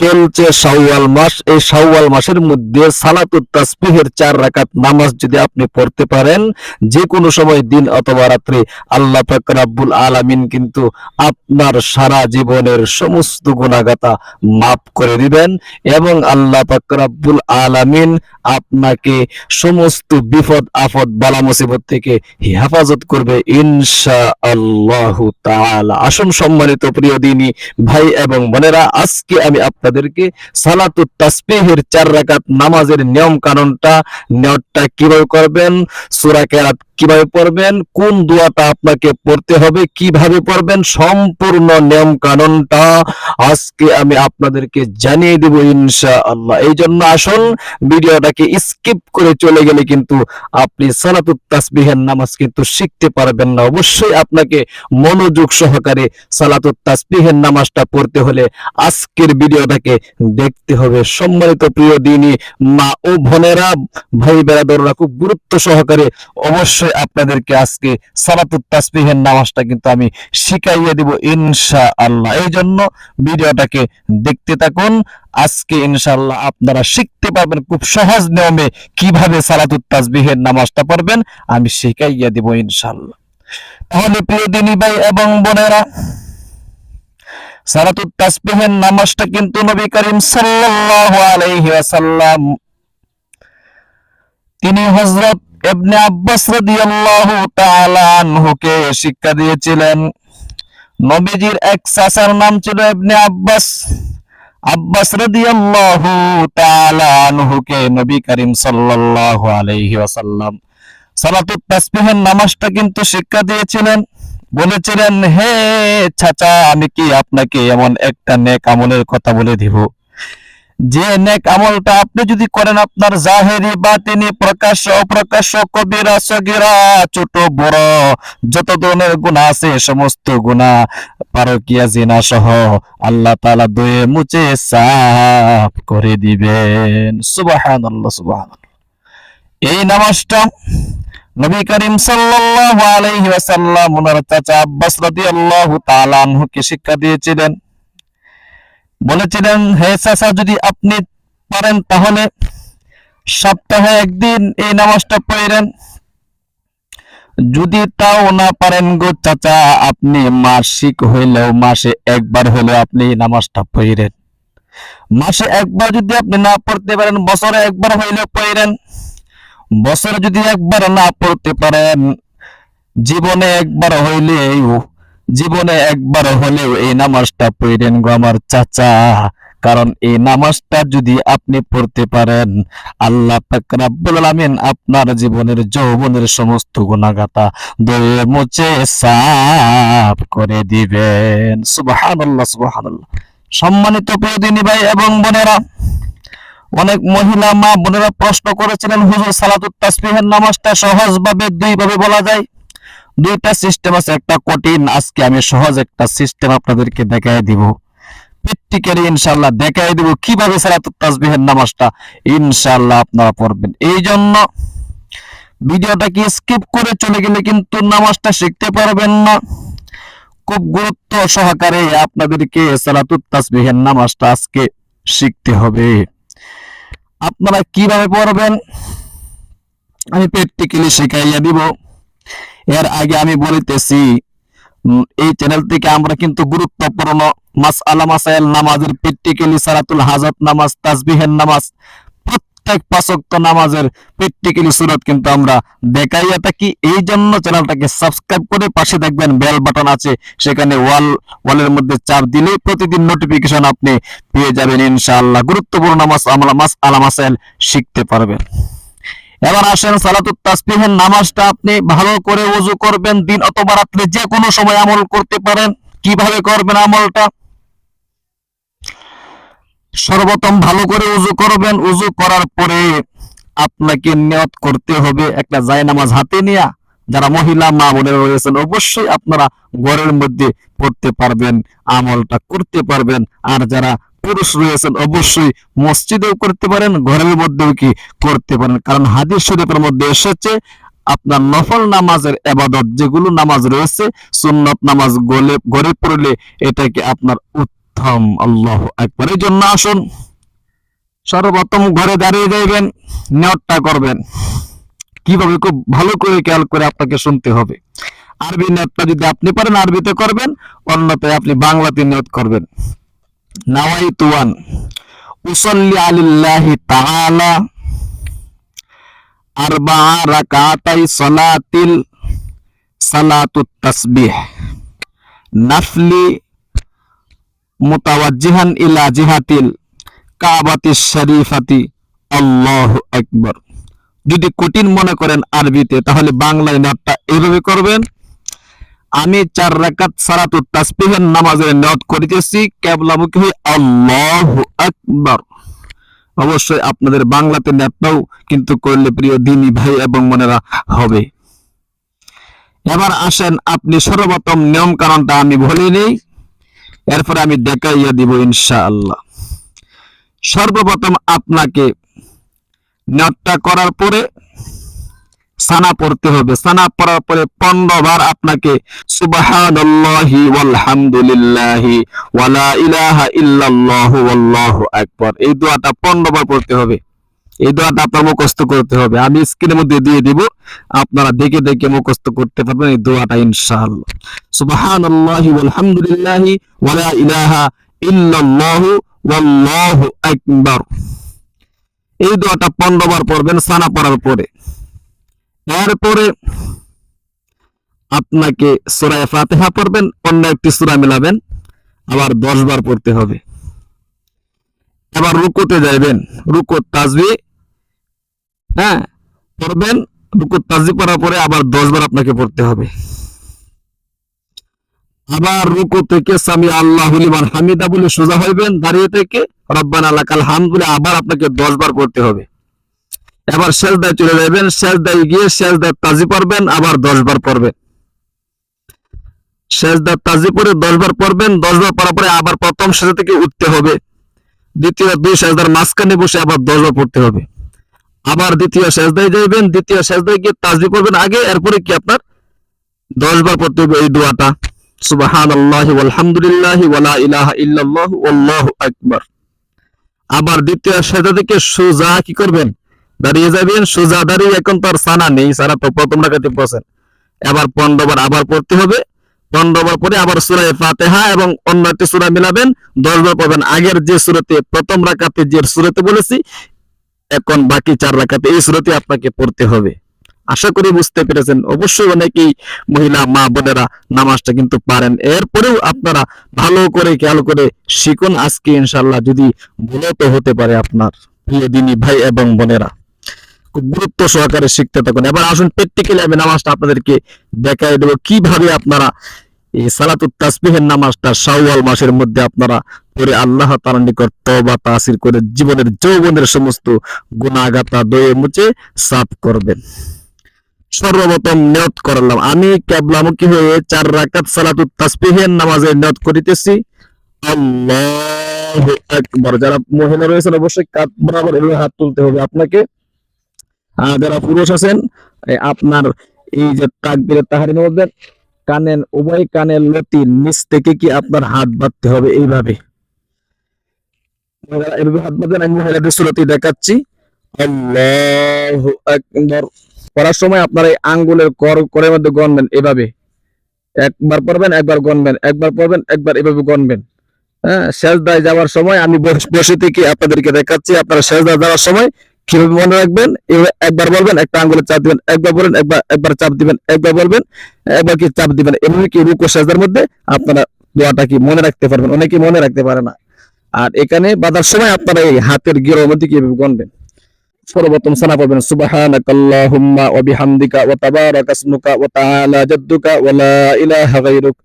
চলছে শাওয়াল মাস। এই শাওয়াল মাসের মধ্যে সালাতুত তাসবিহের চার রাকাত নামাজ যদি আপনি পড়তে পারেন যে কোনো সময় দিন অথবা রাত্রে, আল্লাহ পাক রাব্বুল আলামিন কিন্তু আপনার সারা জীবনের সমস্ত গুণাগাতা মাফ করে দিবেন এবং আল্লাহ পাক রাব্বুল আলামিন আপনাকে সমস্ত বিপদ, আপদ, বালা মুসিবত থেকে হেফাজত করবে ইনশা আল্লাহ তাআলা। আসুন সম্মানিত প্রিয় দিনী ভাই এবং বোনেরা, আজকে আমি আপনাদেরকে সালাতুত তাসবিহের চার রাকাত নামাজের নিয়ম কানুনটা নিয়তটা কীভাবে করবেন, সূরা কেরাত কীভাবে পড়বেন, কোন দোয়াটা আপনাকে পড়তে হবে, কীভাবে পড়বেন, সম্পূর্ণ নিয়ম কানুনটা আজকে আমি আপনাদেরকে জানিয়ে দেব ইনশাআল্লাহ। এই জন্য আসুন, ভিডিওটাকে স্কিপ করে চলে গেলে কিন্তু আপনি সালাতুত তাসবিহের নামাজ কিন্তু শিখতে পারবেন না। অবশ্যই আপনাকে মনোযোগ সহকারে সালাতুত তাসবিহের নামাজটা পড়তে হলে আজকের ভিডিওটাকে দেখতে হবে। সম্মানিত প্রিয় দিনী, মা ও বোনেরা, ভাই বেরাদররা, খুব গুরুত্ব সহকারে অবশ্যই আপনাদেরকে আজকে সালাতুত তাসবিহের নামাজটা কিন্তু আমি শিখাইয়ে দিব ইনশা আল্লাহ এই জন্য ভিডিওটাকে দেখতে থাকুন। আজকে ইনশাআল্লাহ আপনারা শিখতে পারবেন খুব সহজ নিয়মে কীভাবে সালাতুত তাসবিহের নামাজটা পড়বেন, আমি শিখাইয়া দিব ইনশাআল্লাহ। তাহলে প্রিয় দিনী ভাই এবং বোনেরা সালাতুত তাসবিহের নামাজটা কিন্তু নবী করিম সাল্লাল্লাহু আলাইহি ওয়াসাল্লাম, তিনি হযরত ইবনে আব্বাস রাদিয়াল্লাহু তাআলা আনহুকে শিক্ষা দিয়েছিলেন। নবীজির এক চাচার নাম ছিল ইবনে আব্বাস। আব্বাস রাদিয়াল্লাহু তাআলা আনহুকে নবী করিম সাল্লাল্লাহু আলাইহি ওয়াসাল্লাম সালাতুত তাসবিহের নামাজটা কিন্তু শিক্ষা দিয়েছিলেন। বলেছিলেন, হে চাচা, আমি কি আপনাকে এমন একটা নেক আমলের কথা বলে দিব? যে নেক আমলটা আপনি যদি করেন, আপনার জাহেরি বাতিনি প্রকাশ্য অপ্রকাশ্য কবিরা, সগিরা, ছোট, বড়, যত ধরনের গুণা আছে, সমস্ত গুণা পারকিয়া জিনা সহ আল্লাহ তাআলা দয়ে মুছে সাফ করে দিবেন। সুবহানাল্লাহ সুবহানাল্লাহ। এই নামাজটা নবী করিম সাল্লাল্লাহু আলাইহি ওয়াসাল্লাম ওনার চাচা আব্বাস রাদিয়াল্লাহু তাআলা আনহুকে শিক্ষা দিয়েছিলেন। বলেছিলেন, হে চাচা, যদি আপনি পারেন তাহলে সপ্তাহে একদিন এই নামাজটা পড়েন যদি তাও না পারেন গো চাচা, আপনি মাসিক হইলেও মাসে একবার হলেও আপনি এই নামাজটা পড়েন মাসে একবার যদি আপনি না পড়তে পারেন, বছরে একবার হইলেও পড়েন বছরে যদি একবার না পড়তে পারেন, জীবনে একবার হইলেও, জীবনে একবার হলেও এই নামাজটা পড়েন গো আমার চাচা। কারণ এই নামাজটা যদি আপনি পড়তে পারেন, আল্লাহ আলামিন আপনার জীবনের যৌবনের সমস্ত গুণাগাতা দয়ে মুছে সাফ করে দিবেন। সুবহানাল্লাহ সুবহানাল্লাহ। সম্মানিত প্রিয় দিনী ভাই এবং বোনেরা অনেক মহিলা মা বোনেরা প্রশ্ন করেছিলেন, হুজুর সালাতুত তাসবিহের নামাজটা সহজভাবে দুই ভাবে বলা যায়? দুইটা সিস্টেম আছে, একটা কঠিন, আজকে আমি সহজ একটা সিস্টেম আপনাদেরকে দেখাই দিব। প্র্যাকটিক্যালি ইনশাআল্লাহ দেখাই দিব কীভাবে সালাতুত তাসবিহের নামাজটা ইনশাআল্লাহ আপনারা পড়বেন। এই জন্য ভিডিওটাকে স্কিপ করে চলে গেলে কিন্তু নামাজটা শিখতে পারবেন না। খুব গুরুত্ব সহকারে আপনাদেরকে সালাতুত তাসবিহের নামাজটা আজকে শিখতে হবে। আপনারা কীভাবে পড়বেন? আমি প্র্যাকটিক্যালি শিখাইয়া দিব। এর আগে আমি বলিতেছি এই চ্যানেল থেকে আমরা কিন্তু গুরুত্বপূর্ণ মাস আলা নামাজের প্র্যাকটিক্যালি সারাতুল হাজত নামাজ তাজবিহের নামাজ প্রত্যেক পাঁচক্ত নামাজের প্র্যাকটিক্যালি সুরত কিন্তু আমরা দেখাইয়া থাকি এই জন্য চ্যানেলটাকে সাবস্ক্রাইব করে পাশে দেখবেন বেল বাটন আছে। সেখানে ওয়াল ওয়ালের মধ্যে চাপ দিলেই প্রতিদিন নোটিফিকেশন আপনি পেয়ে যাবেন ইনশাআল্লাহ। গুরুত্বপূর্ণ নামাজ আমলা মাস আলামাসাইল শিখতে পারবেন। এবার আসেন সালাতুত তাসবিহের নামাজটা আপনি ভালো করে ওযু করবেন দিন অথবা রাত্রে যে কোনো সময় আমল করতে পারেন। কীভাবে করবেন আমলটা? সর্বপ্রথম ভালো করে উজু করবেন। উজু করার পরে আপনাকে নিয়ত করতে হবে একটা জায়নামাজ হাতে নিয়ে। যারা মহিলা, মা বোনেরা রয়েছেন, অবশ্যই আপনারা ঘরের মধ্যে পড়তে পারবেন, আমলটা করতে পারবেন। আর যারা পুরুষ রয়েছেন, অবশ্যই মসজিদেও করতে পারেন, ঘরের মধ্যেও কি করতে পারেন। কারণ হাদিস শরীফের মধ্যে এসেছে, আপনার নফল নামাজের এবাদত, যেগুলো নামাজ রয়েছে, সুন্নত নামাজ গলে গড়ে পড়লে এটাকে আপনার প্রথম, আল্লাহ একবার এই জন্য আসুন, সর্বপ্রথম ঘরে দাঁড়িয়ে যাইবেন, নিয়তটা করবেন। কীভাবে খুব ভালো করে খেয়াল করে আপনাকে শুনতে হবে। আরবি নেটটা যদি আপনি পারেন, আরবিতে করবেন, অন্যথায় আপনি বাংলাতে নিয়ত করবেন। নাওয়াই তুয়ান উসল্লি আলিল্লাহি তাআলা আরবা রাকাতাই সলাতিল সালাতুত তাসবিহ। নাফলি মুতাওয়াজ্জিহান ইলা জিহাতিল কাবাতি শরীফাতি। আল্লাহু আকবার। যদি কঠিন মনে করেন আরবিতে, তাহলে বাংলায় নাটটা এইভাবে করবেন, আমি চার রাকাত সালাতুত তাসবিহের নামাজের নিয়ত করিতেছি, কেবলামুখী হয়ে আল্লাহু আকবার। অবশ্যই আপনাদের বাংলাতে নেটটাও কিন্তু করলে প্রিয় দিনী ভাই এবং মনেরা হবে। এবার আসেন আপনি সর্বপ্রথম নিয়ম কারণটা আমি বলে নেই। এরপরে আমি দেখাইয়া দিব ইনশাআল্লাহ। সর্বপ্রথম আপনাকে নিয়তটা করার পরে সানা পড়তে হবে। সানা পড়ার পরে পনেরো বার আপনাকে ওয়ালহামদুলিল্লাহি ওয়ালা এই দোয়াটা পনেরো বার পড়তে হবে। এই দোয়াটা আপনার মুখস্থ করতে হবে। আমি স্ক্রিনের মধ্যে দিয়ে দিব। আপনারা দেখে দেখে মুখস্থ করতে পারবেন এই দোয়াটা, ইনশাআল্লাহ। সুবহানাল্লাহি ওয়ালহামদুলিল্লাহি ওয়ালা ইলাহা ইল্লাল্লাহু ওয়াল্লাহু আকবার। এই দোয়াটা পনেরো বার পড়বেন, সানা পড়ার পরে। এরপরে আপনাকে সুরায় ফাতেহা পড়বেন, অন্য একটি সূরা মিলাবেন, আবার দশ বার পড়তে হবে। এবার রুকুতে যাইবেন রুকু তাজবি হ্যাঁ পড়বেন রুকু তাজবি পড়ার পরে আবার দশ বার আপনাকে পড়তে হবে। আবার রুকু থেকে সামি আল্লাহ লিমান হামিদা বলে সোজা হইবেন, দাঁড়িয়ে থেকে। রব্বানা লাকাল হামদ বলে আবার আপনাকে দশ বার পড়তে হবে। এবার শেষদায় চলে যাবেন শেষদায় গিয়ে শেষদায় তাজি পড়বেন, আবার দশ বার পড়বেন। শেষদার তাজি পরে দশ বার পড়বেন দশ বার পড়ার পরে আবার প্রথম সেজা থেকে উঠতে হবে। দ্বিতীয় দুই সেজদার মাঝখানে বসে আবার দশ বার পড়তে হবে। আবার দ্বিতীয় সেজদায় যাইবেন, দ্বিতীয় সেজদায় গিয়ে তাজবি পড়বেন। আগে, এরপরে কি আপনার? দশ বার পড়তে হবে এই দোয়াটা। সুবাহান আল্লাহ আলহামদুলিল্লাহ ওয়ালা ইলাহা ইল্লাল্লাহ আকবার। আবার দ্বিতীয় সেজদা থেকে সোজা কি করবেন? দাঁড়িয়ে যাবেন, সোজা দাঁড়িয়ে এখন তো আর সানা নেই সারা তো প্রথম রাখাতে এবার আবার পড়তে হবে। পনেরো পরে আবার সুরায় ফাতেহা এবং অন্য একটি সুরা মিলাবেন, দশ বার পড়বেন। আগের যে সুরতে, প্রথম রাখাতে যে সুরতে বলেছি এখন বাকি চার রাখাতে এই সুরতে আপনাকে পড়তে হবে। আশা করি বুঝতে পেরেছেন। অবশ্যই অনেকেই মহিলা, মা বোনেরা নামাজটা কিন্তু পারেন। এরপরেও আপনারা ভালো করে খেয়াল করে শিখুন আজকে ইনশাল্লাহ যদি ভুলও তো হতে পারে আপনার প্রিয় দিনী ভাই এবং বোনেরা। খুব গুরুত্ব সহকারে শিখতে থাকুন। এবার আসুন প্র্যাকটিক্যালি আমি নামাজটা আপনাদেরকে দেখাই দেবো। কীভাবে আপনারা এই সালাতুত তাসবিহের নামাজটা শাওয়াল মাসের মধ্যে আপনারা পরে আল্লাহ তাআলার নিকট তওবা, তাসির করে জীবনের যৌবনের সমস্ত গুনাহগাতা দয়ে মুছে সাফ করবেন। সর্বপ্রথম নিয়ত করলাম। আমি কেবলামুখী হয়ে চার রাকাত সালাতুত তাসবিহের নামাজের নিয়ত করিতেছি? আল্লাহু আকবার। যারা মহিলা রয়েছেন, অবশ্যই কাত বরাবর এভাবে হাত তুলতে হবে আপনাকে। আর যারা পুরুষ আছেন আপনার এই যে তাকবীরের তাহারিমের মধ্যে কানের, উভয় কানের লতির নিচ থেকে কি আপনার হাত বাঁধতে হবে? এইভাবে। দেখাচ্ছি। সময় আপনার এই আঙ্গুলের কর, করের মধ্যে গণবেন এভাবে। একবার পড়বেন, একবার গণবেন, একবার পড়বেন, একবার এভাবে গণবেন। হ্যাঁ যাওয়ার সময় আমি বসে থেকে আপনাদেরকে দেখাচ্ছি, আপনারা শেষদায় যাওয়ার সময় কীভাবে মনে রাখবেন? একবার বলবেন, একটা আঙ্গুলে চাপ দিবেন, একবার বলেন একবার একবার চাপ দিবেন, একবার বলবেন, একবার কি চাপ দিবেন? এভাবে কি রুকু শেষদার মধ্যে আপনারা দোয়াটা কি মনে রাখতে পারবেন? অনেকে মনে রাখতে পারে না। আর এখানে বাঁধার সময় আপনারা এই হাতের গিরোর মধ্যে কীভাবে গণবেন? সর্বপ্রথম সানা পড়বেন, সুবহানাকাল্লাহুম্মা ওয়া বিহামদিকা ওয়া তাবারাকা ইসমুকা ওয়া তাআলা জাদ্দুকা ওয়া লা ইলাহা গায়রুক।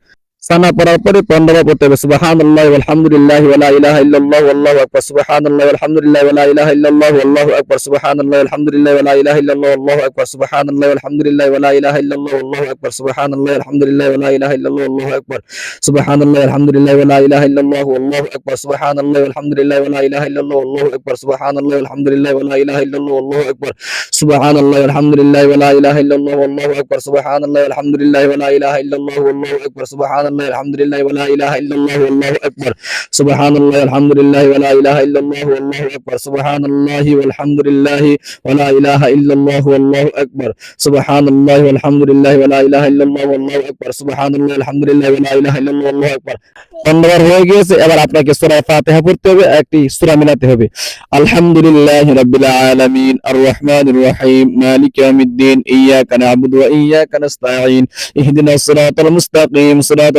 সানা পড়ার পরে পনেরো বার পড়তে হবে সুবহানাল্লাহ ওয়ালহামদুলিল্লাহ ওয়া লা ইলাহা ইল্লাল্লাহ ওয়াল্লাহু আকবার সুবহানাল্লাহ ওয়ালহামদুলিল্লাহ ওয়া লা ইলাহা ইল্লাল্লাহ ওয়াল্লাহু আকবার সুবহানাল্লাহ ওয়ালহামদুলিল্লাহ ওয়া লা ইলাহা ইল্লাল্লাহ ওয়াল্লাহু আকবার সুবহানাল্লাহ ওয়ালহামদুলিল্লাহ ওয়া লা ইলাহা ইল্লাল্লাহ ওয়াল্লাহু আকবার সুবহানাল্লাহ ওয়ালহামদুলিল্লাহ ওয়া লা ইলাহা ইল্লাল্লাহ ওয়াল্লাহু আকবার সুবহানাল্লাহ ওয়ালহামদুলিল্লাহ ওয়া লা ইলাহা ইল্লাল্লাহ ওয়াল্লাহু আকবার সুবহানাল্লাহ ওয়ালহামদুলিল্লাহ ওয়া লা ইলাহা ইল্লাল্লাহ ওয়াল্লাহু আকবার সুবহানাল্লাহ ওয়ালহামদুলিল্লাহ ওয়া লা ইলাহা ইল্লাল্লাহ ওয়াল্লাহু আকবার সুবহানাল্লাহ ওয়ালহামদুলিল্লাহ ওয়া লা ইলাহা ইল্লাল্লাহ ওয়াল্লাহু আকবার সুবহানাল্লাহ ওয়ালহামদুলিল্লাহ ওয়া লা ইলাহা ইল্লাল্লাহ ওয়াল্লাহু আকবার সুবহানাল্লাহ সুবহানাল্লাহ আলহামদুলিল্লাহ ওয়া লা ইলাহা ইল্লাল্লাহ আল্লাহু আকবার সুবহানাল্লাহ আলহামদুলিল্লাহ ওয়া লা ইলাহা ইল্লাল্লাহ আল্লাহু আকবার সুবহানাল্লাহ আলহামদুলিল্লাহ ওয়া লা ইলাহা ইল্লাল্লাহ আল্লাহু আকবার সুবহানাল্লাহ আলহামদুলিল্লাহ ওয়া লা ইলাহা ইল্লাল্লাহ আল্লাহু আকবার সুবহানাল্লাহ আলহামদুলিল্লাহ ওয়া লা ইলাহা ইল্লাল্লাহ আল্লাহু আকবার পনেরোবার হয়ে গিয়েছে। এবার আপনাকে সূরা ফাতিহা পড়তে হবে, একটি সূরা মিলাতে হবে। আলহামদুলিল্লাহ রাব্বিল আলামিন আর রহমানির রহিম, মালিক ইয়াউমিদ্দিন, ইয়াকা না'বুদু ওয়া ইয়াকা নাস্তাঈন, ইহদিনাস সিরাতাল মুস্তাকিম, সিরাতাল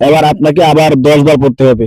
এবার আপনাকে আবার দশ বার পড়তে হবে।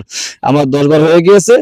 আমার দশ বার হয়ে গিয়েছে,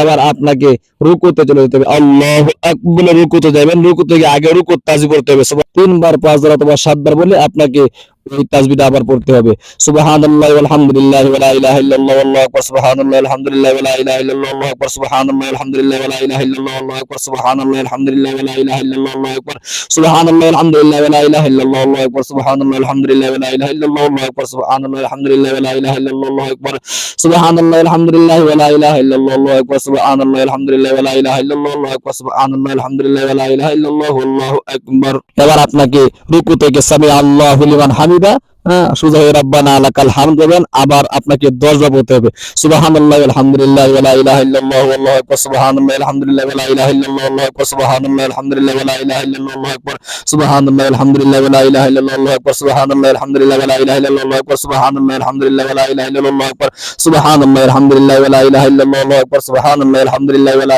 এবার আপনাকে রুকুতে চলে যেতে হবে। আল্লাহ আকবার বলে রুকুতে যাবেন, রুকুতে গিয়ে আগে রুকুর তাজি করতে হবে। তিনবার পাঁচবার অথবা সাতবার বলে আপনাকে ওই তাজবিটা আবার পড়তে হবে সুবহানাল্লাহি ওয়ালহামদুলিল্লাহি ওয়া লা ইলাহা ইল্লাল্লাহ আল্লাহু আকবার সুবহানাল্লাহি আলহামদুলিল্লাহি ওয়া লা ইলাহা ইল্লাল্লাহ আল্লাহু আকবার সুবহানাল্লাহি আলহামদুলিল্লাহি ওয়া লা ইলাহা ইল্লাল্লাহ আল্লাহু আকবার সুবহানাল্লাহি আলহামদুলিল্লাহি ওয়া লা ইলাহা ইল্লাল্লাহ আল্লাহু আকবার সুবহানাল্লাহি আলহামদুলিল্লাহি ওয়া লা ইলাহা ইল্লাল্লাহ আল্লাহু আকবার সুবহানাল্লাহি আলহামদুলিল্লাহি ওয়া লা ইলাহা ইল্লাল্লাহ আল্লাহু আকবার সুবহানাল্লাহি আলহামদুলিল্লাহি ওয়া লা ইলাহা ইল্লাল্লাহ আল্লাহু আকবার সুবহানাল্লাহি আলহামদুলিল্লাহি ওয়া লা ইলাহা ইল্লাল্লাহ আল্লাহু আকবার সুবহানাল্লাহি আলহামদুলিল্লাহি ওয়া লা ইলাহা ইল্লাল্লাহ আল্লাহু আকবার সুবহানাল্লাহি আলহামদুলিল্লাহি ওয়া লা ইলাহা ইল্লাল্লাহ আল্লাহু আকবার এবার আপনাকে রুকু থেকে সামি আল্লাহু লিমান চাহিদা হ্যাঁ সুজা হয়ে রাব্বানা লাকাল হামদ বলবেন আবার আপনাকে দশ বার বলতে হবে সুবহানাল্লাহি আলহামদুলিল্লাহ ওয়া লা ইলাহা ইল্লাল্লাহ আল্লাহু আকবার সুবহানাল্লাহি আলহামদুলিল্লাহ ওয়া লা ইলাহা ইল্লাল্লাহ আল্লাহু আকবার সুবহানাল্লাহি আলহামদুলিল্লাহ ওয়া লা ইলাহা ইল্লাল্লাহ আল্লাহু আকবার সুবহানাল্লাহি আলহামদুলিল্লাহ ওয়া লা ইলাহা ইল্লাল্লাহ আল্লাহু আকবার সুবহানাল্লাহি আলহামদুলিল্লাহ ওয়া লা ইলাহা ইল্লাল্লাহ আল্লাহু আকবার সুবহানাল্লাহি আলহামদুলিল্লাহ ওয়া লা ইলাহা ইল্লাল্লাহ আল্লাহু আকবার সুবহানাল্লাহি আলহামদুলিল্লাহ ওয়া লা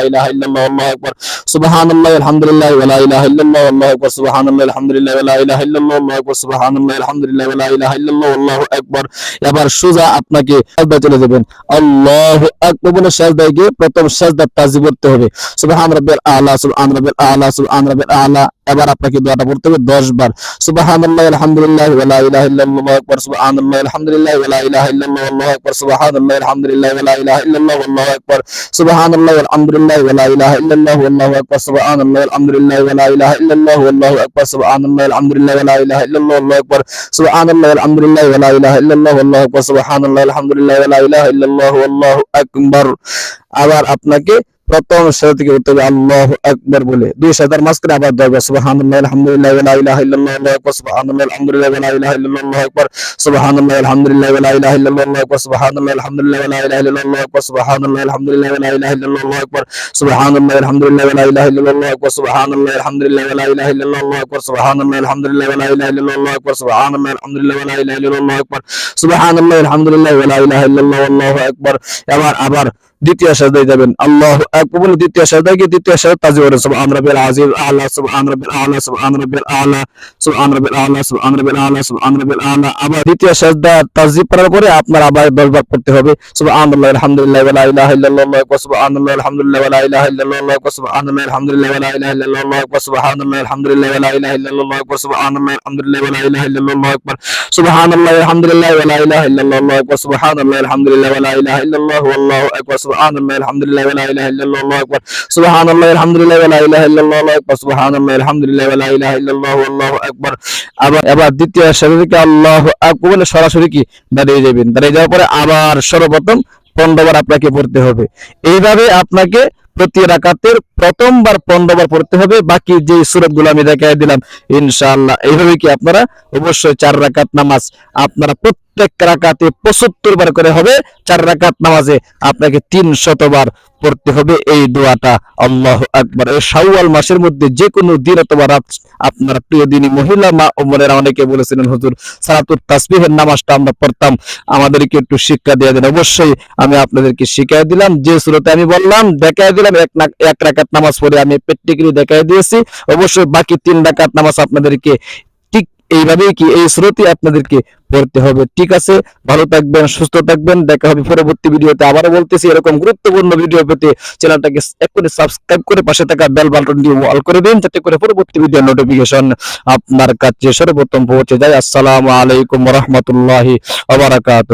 ইলাহা ইল্লাল্লাহ আল্লাহু আকবার সুবহানাল্লাহি আলহামদুলিল্লাহ ওয়া লা ইলাহা ইল্লাল্লাহ আল্লাহু আকবার সুবহানাল্লাহি আলহামদুলিল্লাহ ওয়া ইলাহা ইল্লাল্লাহ আল্লাহু আকবার সুবহানাল্লাহি আলহামদুলিল্লাহ ইলাহা আল্লাহু এবার আপনাকে চলে যাবেন। আল্লাহু গিয়ে প্রথম সাজদা তাজি করতে হবে। সুবহান রাব্বিল আলা, সুবহান রাব্বিল আলা, সুবহান রাব্বিল আলা। এবার আপনাকে দোয়াটা পড়তে হবে 10 বার সুবহানাল্লাহি, আলহামদুলিল্লাহ, ওয়া লা ইলাহা ইল্লাল্লাহ আকবার, সুবহানাল্লাহি, আলহামদুলিল্লাহ, ওয়া লা ইলাহা ইল্লাল্লাহ, আল্লাহু আকবার, সুবহানাল্লাহি, আলহামদুলিল্লাহ, ওয়া লা ইলাহা ইল্লাল্লাহ, আল্লাহু আকবার, সুবহানাল্লাহি, আলহামদুলিল্লাহ, ওয়া লা ইলাহা ইল্লাল্লাহ, আল্লাহু আকবার, সুবহানাল্লাহি, আলহামদুলিল্লাহ, ওয়া লা ইলাহা ইল্লাল্লাহ, আল্লাহু আকবার, সুবহানাল্লাহি, আলহামদুলিল্লাহ, ওয়া লা ইলাহা ইল্লাল্লাহ, আল্লাহু আকবার, সুবহানাল্লাহি, আলহামদুলিল্লাহ, ওয়া লা ইলাহা ইল্লাল্লাহ, আল্লাহু আকবার, সুবহানাল্লাহি, আলহামদুলিল্লাহ, ওয়া ইলাহা ইল্লাল্লাহ, আল্লাহু আকবার। আবার আপনাকে প্রথম সাজদা থেকে উঠতে হবে আল্লাহ আকবার বলে দুই সাজার মাঝখানে আবার দরবার সুবহানাল্লাহ আলহামদুলিল্লাহ ওয়া লা ইলাহা ইল্লাল্লাহ আল্লাহু আকবার সুবহানাল্লাহ আলহামদুলিল্লাহ ওয়া লা ইলাহা ইল্লাল্লাহ আল্লাহু আকবার সুবহানাল্লাহ আলহামদুলিল্লাহ ওয়া লা ইলাহা ইল্লাল্লাহ আল্লাহু আকবার সুবহানাল্লাহ আলহামদুলিল্লাহ ওয়া লা ইলাহা ইল্লাল্লাহ আল্লাহু আকবার সুবহানাল্লাহ আলহামদুলিল্লাহ ওয়া লা ইলাহা ইল্লাল্লাহ আল্লাহু আকবার সুবহানাল্লাহ আলহামদুলিল্লাহ ওয়া লা ইলাহা ইল্লাল্লাহ আল্লাহু আকবার সুবহানাল্লাহ আলহামদুলিল্লাহ ওয়া লা ইলাহা ইল্লাল্লাহ আল্লাহু আকবার সুবহানাল্লাহ আলহামদুলিল্লাহ ওয়া লা ইলাহা ইল্লাল্লাহ আল্লাহু আকবার সুবহানাল্লাহ আলহামদুলিল্লাহ ওয়া লা ইলাহা ইল্লাল্লাহ আকবার সুবহানাল্লাহ আলহামদুলিল্লাহ ওয়া লা ইলাহা ইল্লাল্লাহ আকবার আবার আবার দ্বিতীয় সাজদায় যাবেন। আল্লাহ আকবার বলে দ্বিতীয় সাজদায় গিয়ে দ্বিতীয় সাজদা তাজি করে সুবহান রাব্বিল আজিম আলা, সুবহান রাব্বিল আলা, সুবহান রাব্বিল আলা, সুবহান রাব্বিল আলা, সুবহান রাব্বিল আলা, সুবহান রাব্বিল আলা। আবার দ্বিতীয় সাজদা তাজি করার পরে আপনার আবার 10 বার পড়তে হবে। সুবহানাল্লাহ, আলহামদুলিল্লাহ, ওয়া লা ইলাহা ইল্লাল্লাহ আকবার সুবহানাল্লাহ, আলহামদুলিল্লাহ, ওয়া লা ইলাহা ইল্লাল্লাহ আকবার সুবহানাল্লাহ, আলহামদুলিল্লাহ, ওয়া লা ইলাহা ইল্লাল্লাহ আকবার সুবহানাল্লাহ, আলহামদুলিল্লাহ, ওয়া লা ইলাহা ইল্লাল্লাহ আকবার সুবহানাল্লাহ, আলহামদুলিল্লাহ, ওয়া লা ইলাহা ইল্লাল্লাহ আকবার। সুবহানাল্লাহ, আলহামদুলিল্লাহ, ওয়া লা ইলাহা ইল্লাল্লাহ আকবার সুবহানাল্লাহ, আলহামদুলিল্লাহ, ওয়া লা ইলাহা ইল্লাল্লাহ আল্লাহু আকবার। সুবহানাল্লাহ আলহামদুলিল্লাহ ওয়া লা আবার দ্বিতীয় সারিকে আল্লাহু আকবার বলে সরাসরি কি? দাঁড়িয়ে যাবেন। দাঁড়িয়ে যাওয়ার পরে আবার সর্বপ্রথম পনেরো বার আপনাকে পড়তে হবে। এইভাবে আপনাকে প্রতি রাকাতের প্রথমবার পনেরো বার পড়তে হবে। বাকি যে সুরতগুলো আমি দিলাম, ইনশাআল্লাহ। এইভাবে কি আপনারা অবশ্যই চার রাকাত নামাজ আপনারা প্রত্যেক প্রত্যেক রাকাতে পঁচাত্তর বার করে হবে, চার রাকাত নামাজে আপনাকে তিন শতবার পড়তে হবে। এই দোয়াটা আল্লাহ আকবার। এই শাওয়াল মাসের মধ্যে যে কোনো দিন অথবা রাত, আপনার প্রিয় দিনী মহিলা, মা ও বোনেরা অনেকে বলেছিলেন, হুজুর, সালাতুত তাসবিহের নামাজটা আমরা পড়তাম। আমাদেরকে একটু শিক্ষা দিয়ে দেন। অবশ্যই আমি আপনাদেরকে শিখাই দিলাম, যে সুরতে আমি বললাম, দেখাই দিলাম, এক না- এক রাকাত নামাজ পড়ে আমি প্র্যাকটিক্যালি দেখাই দিয়েছি। অবশ্যই বাকি তিন রাকাত নামাজ আপনাদেরকে এইভাবেই কি এই স্রোতই আপনাদেরকে পড়তে হবে। ঠিক আছে? ভালো থাকবেন, সুস্থ থাকবেন। দেখা হবে পরবর্তী ভিডিওতে। আবারও বলতেছি, এরকম গুরুত্বপূর্ণ ভিডিও পেতে চ্যানেলটাকে এক্ষুনি সাবস্ক্রাইব করে পাশে থাকা বেল বাটন দিয়ে অল করে দিন, যাতে করে পরবর্তী ভিডিও নোটিফিকেশন আপনার কাছে সর্বপ্রথম পৌঁছে যায়। আসসালামু আলাইকুম রহমতুল্লাহি আবরাকাত